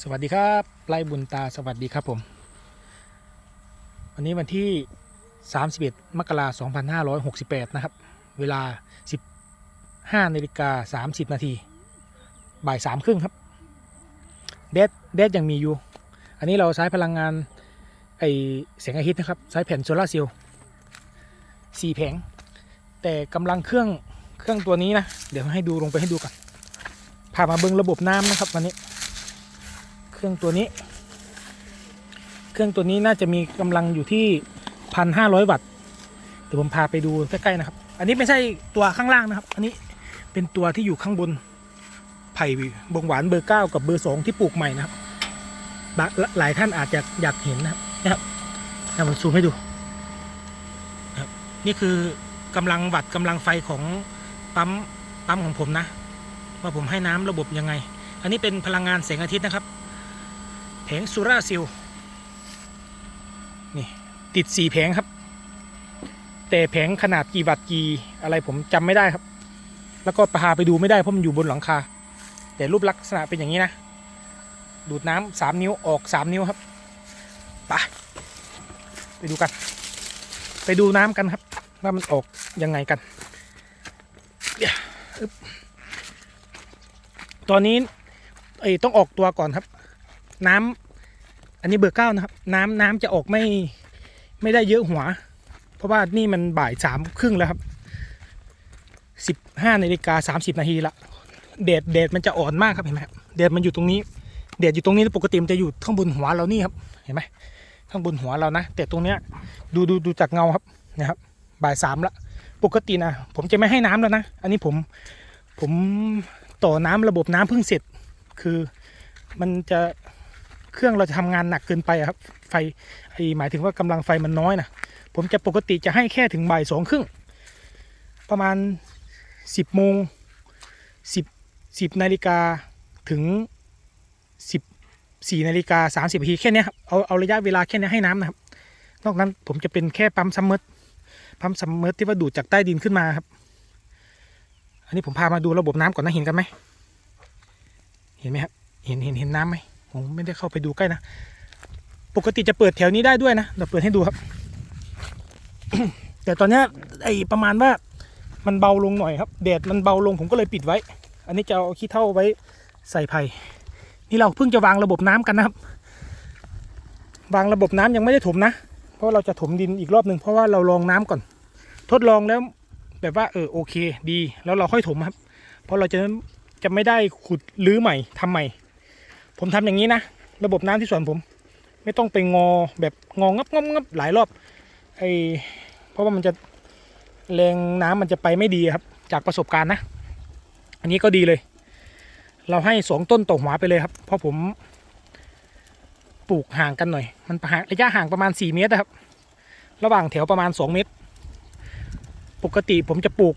สวัสดีครับไล่บุญตาสวัสดีครับผม วันนี้วันที่ 31 มกราคม 2568 นะครับ เวลา 15นาฬิกา30 นาที บ่ายสามครึ่งครับ แดดแดดยังมีอยู่ อันนี้เราใช้พลังงานไอแสงอาทิตย์นะครับ ใช้แผ่นโซลาร์เซลล์สี่แผง แต่กำลังเครื่องเครื่องตัวนี้นะ เดี๋ยวให้ดูลงไปให้ดูกันพามาเบิ้งระบบน้ำนะครับวันนี้ เครื่องตัวนี้ เครื่องตัวนี้น่าจะมีกำลังอยู่ที่พันห้าร้อยวัตต์เดี๋ยวผมพาไปดูใกล้ๆนะครับ อันนี้ไม่ใช่ตัวข้างล่างนะครับ อันนี้เป็นตัวที่อยู่ข้างบนไผ่บงหวานเบอร์เก้ากับเบอร์สองที่ปลูกใหม่นะครับหลายท่านอาจจะอยากเห็นนะครับนะครับผมซูมให้ดูนะครับนี่คือกำลังวัตต์กำลังไฟของปั๊มปั๊มของผมนะ ว่าผมให้น้ำระบบยังไง อันนี้เป็นพลังงานแสงอาทิตย์นะครับ แผงโซล่าซลล์นี่ติดสี่แผงครับ แต่แผงขนาดกี่วัตต์กี่อะไรผมจำไม่ได้ครับ แล้วก็พาไปดูไม่ได้เพราะมันอยู่บนหลังคา แต่รูปลักษณะเป็นอย่างนี้นะ ดูดน้ำสามนิ้วออกสามนิ้วครับไปไปดูกัน ไปดูน้ำกันครับว่ามันออกยังไงกันตอนนี้เอ้ต้องออกตัวก่อนครับ น้ำอันนี้เบอร์เก้านะครับ น้ำน้ำจะออกไม่ไม่ได้เยอะหัว เพราะว่านี่มันบ่ายสามครึ่งแล้วครับสิบห้านาฬิกาสามสิบนาทีละแดดแดดมันจะอ่อนมากครับเห็นไหมครับแดดมันอยู่ตรงนี้แดดอยู่ตรงนี้ปกติมันจะอยู่ข้างบนหัวเรานี่ครับเห็นไหมข้างบนหัวเรานะแต่ตรงเนี้ยดูดูดูจากเงาครับนะครับบ่ายสามละปกตินะผมจะไม่ให้น้ำแล้วนะ อันนี้ผมผมต่อน้ำระบบน้ำเพิ่งเสร็จ คือมันจะ เครื่องเราจะทำงานหนักเกินไปครับ ไฟไอหมายถึงว่ากำลังไฟมันน้อยนะผมจะปกติจะให้แค่ถึงบ่ายสองครึ่งประมาณสิบโมงสิบสิบนาฬิกาถึงสิบสี่นาฬิกาสามสิบนาทีแค่นี้ครับเอาเอาระยะเวลาแค่นี้ให้น้ำนะครับ นอกนั้นผมจะเป็นแค่ปั๊มซัมเมอร์ปั๊มซัมเมอร์ที่ว่าดูดจากใต้ดินขึ้นมาครับ อันนี้ผมพามาดูระบบน้ำก่อนนะเห็นกันไหมเห็นไหมครับเห็นเห็นเห็นน้ำไหม ผมไม่ได้เข้าไปดูใกล้นะ ปกติจะเปิดแถวนี้ได้ด้วยนะเราเปิดให้ดูครับ แต่ตอนนี้ไอประมาณว่ามันเบาลงหน่อยครับแดดมันเบาลงผมก็เลยปิดไว้ อันนี้จะเอาขี้เท่าไว้ใส่ไผ่นี่เราเพิ่งจะวางระบบน้ำกันนะครับ วางระบบน้ำยังไม่ได้ถมนะ เพราะเราจะถมดินอีกรอบหนึ่งเพราะว่าเราลองน้ำก่อน ทดลองแล้วแบบว่าเออโอเค ดี แล้วเราค่อยถมครับ เพราะเราจะจะไม่ได้ขุดรื้อใหม่ทำใหม่ ผมทำอย่างนี้นะ ระบบน้ำที่สวนผม ไม่ต้องไปงอแบบงองับงับงับหลายรอบไอเพราะว่ามันจะแรงน้ำมันจะไปไม่ดีครับ จากประสบการณ์นะ อันนี้ก็ดีเลย เราให้สองต้นต่อหัวไปเลยครับ เพราะผมปลูกห่างกันหน่อย มันระยะห่างประมาณ 4 เมตรนะครับ ระหว่างแถวประมาณ 2 เมตร ปกติผมจะปลูก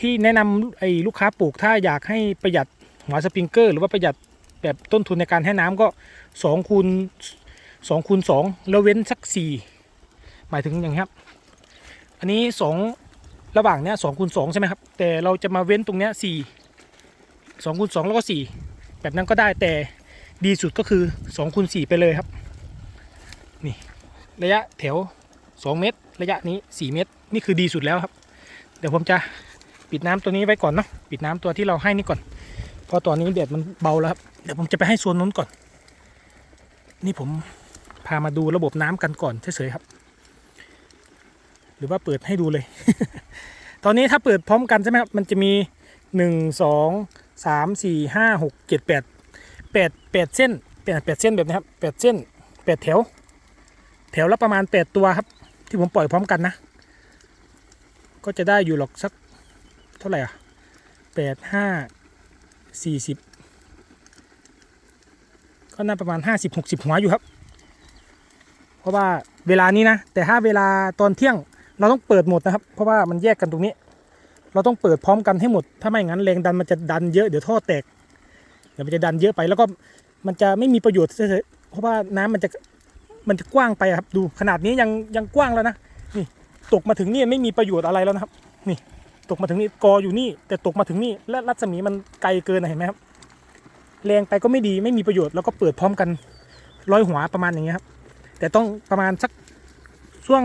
ที่แนะนำไอ้ลูกค้าปลูกถ้าอยากให้ประหยัดหัวสปริงเกอร์ หรือว่าประหยัด แบบต้นทุนในการให้น้ำก็สองคูณสองคูณสองแล้วเว้นสักสี่หมายถึงอย่างนี้ครับ อันนี้สองระหว่างเนี้ยสองคูณสองใช่ไหมครับ แต่เราจะมาเว้นตรงเนี้ยสี่สองคูณสองแล้วก็สี่แบบนั้นก็ได้แต่ดีสุดก็คือสองคูณสี่ไปเลยครับ นี่ ระยะแถวสองเมตร ระยะนี้สี่เมตร นี่คือดีสุดแล้วครับ เดี๋ยวผมจะปิดน้ำตัวนี้ไว้ก่อนเนาะปิดน้ำตัวที่เราให้นี่ก่อนเพราะตอนนี้แดดมันเบาแล้วครับ เดี๋ยวผมจะไปให้โซนนู้นก่อน นี่ผมพามาดูระบบน้ำกันก่อนเฉยๆครับ หรือว่าเปิดให้ดูเลย ตอนนี้ถ้าเปิดพร้อมกันใช่ไหมครับมันจะมีหนึ่งสองสามสี่ห้าหกเจ็ดแปดแปดแปดเส้นแปดแปดเส้นแบบนี้ครับแปดเส้นแปดแถว แถวละประมาณแปดตัวครับ ที่ผมปล่อยพร้อมกันนะ ก็จะได้อยู่หรอกสักเท่าไหร่อะแปดห้าสี่สิบ ก็น่าประมาณห้าสิบหกสิบหัวอยู่ครับ เพราะว่าเวลานี้นะ แต่ถ้าเวลาตอนเที่ยงเราต้องเปิดหมดนะครับ เพราะว่ามันแยกกันตรงนี้ เราต้องเปิดพร้อมกันให้หมด ถ้าไม่งั้นแรงดันมันจะดันเยอะเดี๋ยวท่อแตกเดี๋ยวมันจะดันเยอะไปแล้วก็มันจะไม่มีประโยชน์เฉยๆเพราะว่าน้ำมันจะมันจะกว้างไปครับ ดูขนาดนี้ยังยังกว้างแล้วนะนี่ตกมาถึงนี่ไม่มีประโยชน์อะไรแล้วนะครับ นี่ตกมาถึงนี่กออยู่นี่ แต่ตกมาถึงนี่และรัศมีมันไกลเกินเห็นไหมครับ แรงไปก็ไม่ดีไม่มีประโยชน์แล้วก็เปิดพร้อมกันร้อยหัวประมาณอย่างเงี้ยครับ แต่ต้องประมาณสักช่วง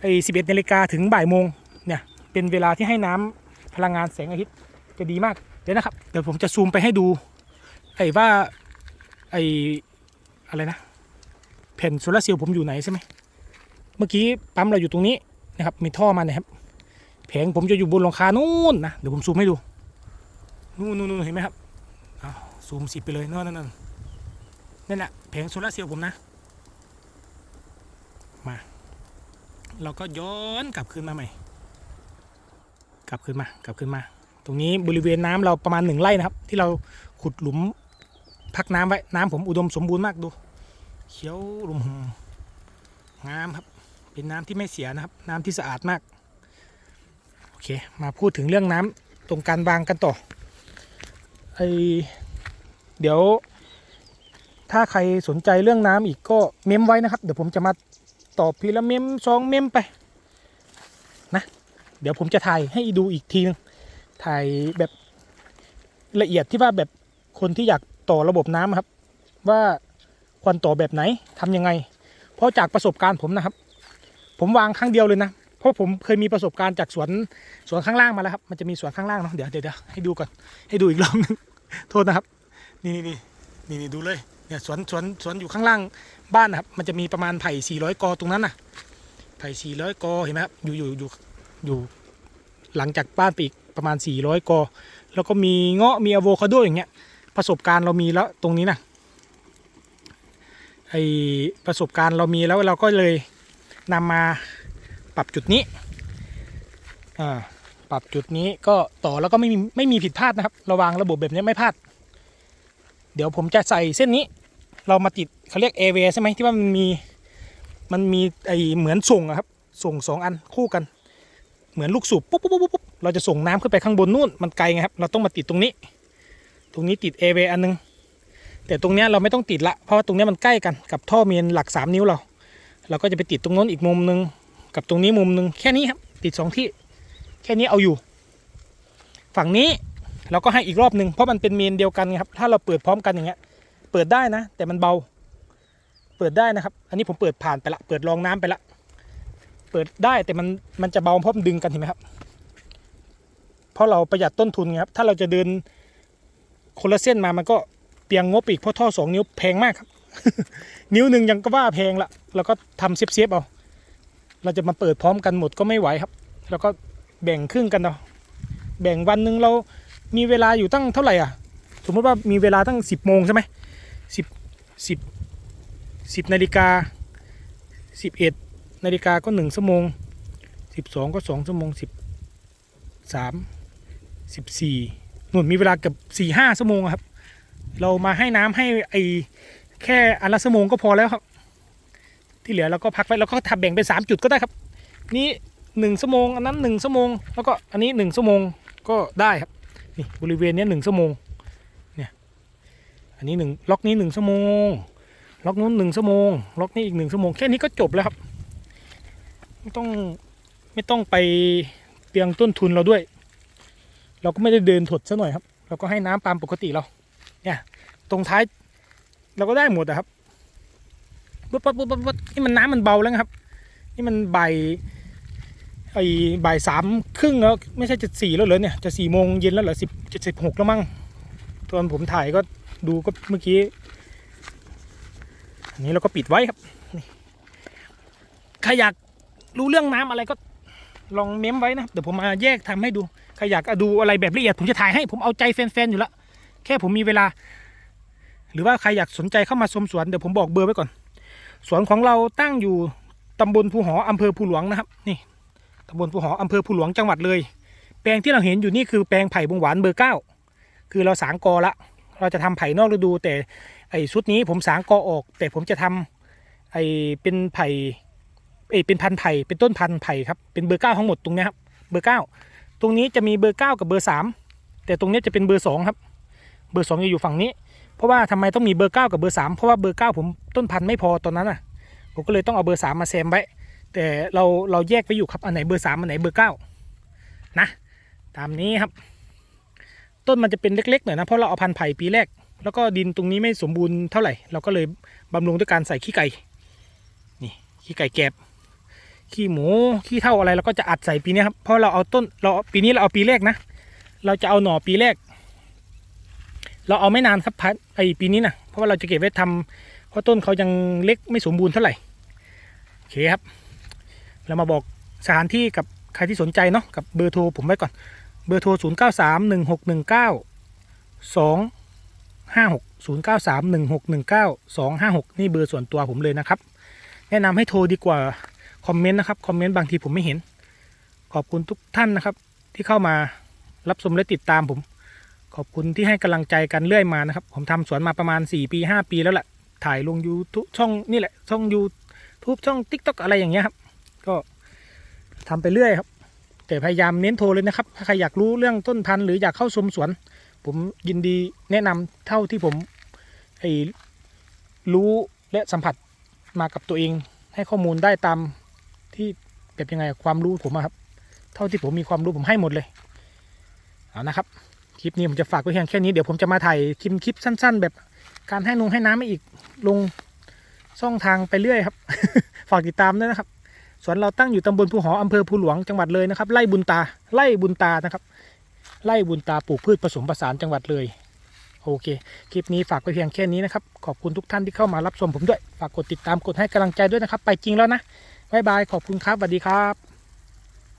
ไอ้สิบเอ็ดนาฬิกาถึงบ่ายโมงเนี่ยเป็นเวลาที่ให้น้ำพลังงานแสงอาทิตย์จะดีมากเดี๋ยวนะครับเดี๋ยวผมจะซูมไปให้ดูไอ้ว่าไอ้อะไรนะแผ่นโซลาร์เซลล์ผมอยู่ไหนใช่ไหมเมื่อกี้ปั๊มเราอยู่ตรงนี้นะครับมีท่อมาเนี่ยครับแผงผมจะอยู่บนหลังคานู่นนะเดี๋ยวผมซูมให้ดู นู่นนู่นนู่นเห็นไหมครับเอาซูมสิบไปเลยนั่นนั่นนั่นนั่นแหละแผงโซลาเซลล์ผมนะ มา เราก็ย้อนกลับคืนมาใหม่ กลับคืนมากลับคืนมา ตรงนี้บริเวณน้ำเราประมาณหนึ่งไร่นะครับ ที่เราขุดหลุมพักน้ำไว้ น้ำผมอุดมสมบูรณ์มากดู เขียวรุมงามครับ เป็นน้ำที่ไม่เสียนะครับ น้ำที่สะอาดมาก โอเค มาพูดถึงเรื่องน้ำตรงการวางกันต่อ ไอเดี๋ยว ถ้าใครสนใจเรื่องน้ำอีกก็เมมไว้นะครับ เดี๋ยวผมจะมาตอบพีละเมมสองเมมไปนะ เดี๋ยวผมจะถ่ายให้ดูอีกทีนึงถ่ายแบบละเอียดที่ว่าแบบคนที่อยากต่อระบบน้ำครับ ว่าควรต่อแบบไหนทำยังไง เพราะจากประสบการณ์ผมนะครับ ผมวางครั้งเดียวเลยนะ ราะผมเคยมีประสบการณ์จากสวนสวนข้างล่างมาแล้วครับ มันจะมีสวนข้างล่างเนาะเดี๋ยวเดี๋ยวให้ดูก่อนให้ดูอีกรอบนึงโทษนะครับ นี่นี่นี่นี่ดูเลยเนี่ยสวนสวนสวนอยู่ข้างล่างบ้านนะครับ มันจะมีประมาณไผ่ 400 กอตรงนั้นน่ะไผ่ 400 กอเห็นไหมครับอยู่อยู่อยู่อยู่หลังจากบ้านไปอีกประมาณ 400 กอ แล้วก็มีเงาะมีอะโวคาโดอย่างเงี้ยประสบการณ์เรามีแล้วตรงนี้นะไอประสบการณ์เรามีแล้วเราก็เลยนำมา ปรับจุดนี้อ่าปรับจุดนี้ก็ต่อแล้วก็ไม่มีไม่มีผิดพลาดนะครับ ระวางระบบแบบนี้ไม่พลาด เดี๋ยวผมจะใส่เส้นนี้ เรามาติดเขาเรียกเอเวใช่ไหมที่ว่ามันมีมันมีไอเหมือนส่งอะครับ ส่งสองอันคู่กัน เหมือนลูกสูบปุ๊บปุ๊บปุ๊บปุ๊บเราจะส่งน้ำขึ้นไปข้างบนนู่นมันไกลไงครับ เราต้องมาติดตรงนี้ ตรงนี้ติดเอเวอันนึงแต่ตรงเนี้ยเราไม่ต้องติดละเพราะว่าตรงเนี้ยมันใกล้กันกับท่อเมนหลัก 3 นิ้วเรา เราก็จะไปติดตรงโน้นอีกมุมนึง กับตรงนี้มุมหนึ่งแค่นี้ครับ ติด2ที่ แค่นี้เอาอยู่ ฝั่งนี้เราก็ให้อีกรอบหนึ่งเพราะมันเป็นเมนเดียวกันครับ ถ้าเราเปิดพร้อมกันอย่างเงี้ย เปิดได้นะ แต่มันเบา เปิดได้นะครับ อันนี้ผมเปิดผ่านไปละ เปิดรองน้ำไปละ เปิดได้แต่มันมันจะเบาเพราะมันดึงกันเห็นไหมครับ เพราะเราประหยัดต้นทุนครับ ถ้าเราจะเดินคนละเส้นมามันก็เปียงงบอีกเพราะท่อสองนิ้วแพงมากครับ นิ้วหนึ่งยังก็ว่าแพงละ แล้วก็ทำเซฟๆเอา เราจะมาเปิดพร้อมกันหมดก็ไม่ไหวครับ แล้วก็แบ่งครึ่งกันเอาะแบ่งวันหนึ่งเรามีเวลาอยู่ตั้งเท่าไหร่อะ สมมติว่ามีเวลาตั้งสิบโมงใช่ไหมสิบสิบสิบนาฬิกาสิบเอ็ดนาฬิกาก็หนึ่งชั่วโมงสิบสองก็สองชั่วโมงสิบสามสิบสี่หนุนมีเวลาเกือบสี่ห้าชั่วโมงครับ เรามาให้น้ำให้ไอแค่อันละชั่วโมงก็พอแล้วครับ ที่เหลือเราก็พักไว้แล้วก็ทำแบ่งเป็นสามจุดก็ได้ครับ นี่หนึ่งชั่วโมงอันนั้นหนึ่งชั่วโมง แล้วก็อันนี้หนึ่งชั่วโมงก็ได้ครับนี่บริเวณนี้หนึ่งชั่วโมงเนี่ยอันนี้หนึ่งล็อกนี้หนึ่งชั่วโมง ล็อกนู้นหนึ่งชั่วโมง ล็อกนี้อีกหนึ่งชั่วโมงแค่นี้ก็จบแล้วครับไม่ต้องไม่ต้องไปเปลียงต้นทุนเราด้วย เราก็ไม่ได้เดินถดซะหน่อยครับ เราก็ให้น้ำตามปกติเราเนี่ยตรงท้ายเราก็ได้หมดอะครับ ปุ๊บปุ๊บปุ๊บปุ๊บนี่มันน้ำมันเบาแล้วครับ นี่มันบ่ายไอ้บ่ายสามครึ่งแล้วไม่ใช่จะสี่แล้วเหรอเนี่ยจะสี่โมงเย็นแล้วเหรอสิบจะสิบหกแล้วมั้งตอนผมถ่ายก็ดูก็เมื่อกี้อันนี้เราก็ปิดไว้ครับใครอยากรู้เรื่องน้ำอะไรก็ลองเม้มไว้นะเดี๋ยวผมมาแยกทำให้ดูใครอยากดูอะไรแบบละเอียดผมจะถ่ายให้ผมเอาใจแฟนๆอยู่แล้วแค่ผมมีเวลา หรือว่าใครอยากสนใจเข้ามาชมสวนเดี๋ยวผมบอกเบอร์ไว้ก่อน สวนของเราตั้งอยู่ตำบลภูหออำเภอภูหลวงนะครับ นี่ตำบลภูหออำเภอภูหลวงจังหวัดเลย แปลงที่เราเห็นอยู่นี่คือแปลงไผ่บงหวานเบอร์เก้าคือเราสางกอละ เราจะทำไผ่นอกฤดู แต่ไอ้ชุดนี้ผมสางกอออก แต่ผมจะทำไอ้เป็นไผ่เอ้เป็นพันไผ่เป็นต้นพันไผ่ครับเป็นเบอร์เก้าทั้งหมดตรงนี้ครับเบอร์เก้าตรงนี้จะมีเบอร์เก้ากับเบอร์สามแต่ตรงนี้จะเป็นเบอร์สองครับ เบอร์สองจะอยู่ฝั่งนี้ ราะว่าทำไมต้องมีเบอร์เก้ากับเบอร์สามเพราะว่าเบอร์เก้าผมต้นพันธุ์ไม่พอตอนนั้นอะ ผมก็เลยต้องเอาเบอร์สามมาแซมไว้ แต่เราเราแยกไว้อยู่ครับอันไหนเบอร์สามอันไหนเบอร์เก้านะตามนี้ครับ ต้นมันจะเป็นเล็กๆหน่อยนะเพราะเราเอาพันธุ์ไผ่ปีแรก แล้วก็ดินตรงนี้ไม่สมบูรณ์เท่าไหร่ เราก็เลยบำรุงด้วยการใส่ขี้ไก่นี่ขี้ไก่แกบขี้หมูขี้เท่าอะไรเราก็จะอัดใส่ปีนี้ครับเพราะเราเอาต้นเราปีนี้เราเอาปีแรกนะ เราจะเอาหน่อปีแรก เราเอาไม่นานครับพัดไอปีนี้นะเพราะว่าเราจะเก็บไว้ทำเพราะต้นเขายังเล็กไม่สมบูรณ์เท่าไหร่โอเคครับ เรามาบอกสถานที่กับใครที่สนใจเนาะกับเบอร์โทรผมไว้ก่อนเบอร์โทร 0 9 3 1 6 1 9 2 5 6 0 9 3 1 6 1 9 2 5 6 นี่เบอร์ส่วนตัวผมเลยนะครับ แนะนำให้โทรดีกว่าคอมเมนต์นะครับ คอมเมนต์บางทีผมไม่เห็น ขอบคุณทุกท่านนะครับ ที่เข้ามารับชมและติดตามผม ขอบคุณที่ให้กำลังใจกันเรื่อยมานะครับ ผมทำสวนมาประมาณ 4 ปี 5 ปีแล้วแหละ ถ่ายลง YouTube ช่องนี่แหละ ช่อง YouTube ช่อง TikTok อะไรอย่างเงี้ยครับ ก็ทำไปเรื่อยครับ แต่พยายามเน้นโทรเลยนะครับ ถ้าใครอยากรู้เรื่องต้นพันธุ์หรืออยากเข้าชมสวน ผมยินดีแนะนำเท่าที่ผมไอ้รู้และสัมผัสมากับตัวเอง ให้ข้อมูลได้ตามที่แบบยังไงความรู้ผมครับ เท่าที่ผมมีความรู้ผมให้หมดเลย เอานะครับ ลิปนี้ผมจะฝากไว้เพียงแค่นี้เดี๋ยวผมจะมาถ่ายคลิปคลิปสั้น ๆ แบบการให้นงให้น้ำไม่อีกลงช่องทางไปเรื่อยครับ ฝากติดตามด้วยนะครับสวนเราตั้งอยู่ตำบลภูหออำเภอภูหลวงจังหวัดเลยนะครับไร่บุญตาไร่บุญตานะครับไร่บุญตาปลูกพืชผสมผสานจังหวัดเลยโอเค คลิปนี้ฝากไปเพียงแค่นี้นะครับ ขอบคุณทุกท่านที่เข้ามารับชมผมด้วย ฝากกดติดตามกดให้กำลังใจด้วยนะครับ ไปจริงแล้วนะ บ๊ายบาย ขอบคุณครับ สวัสดีครับ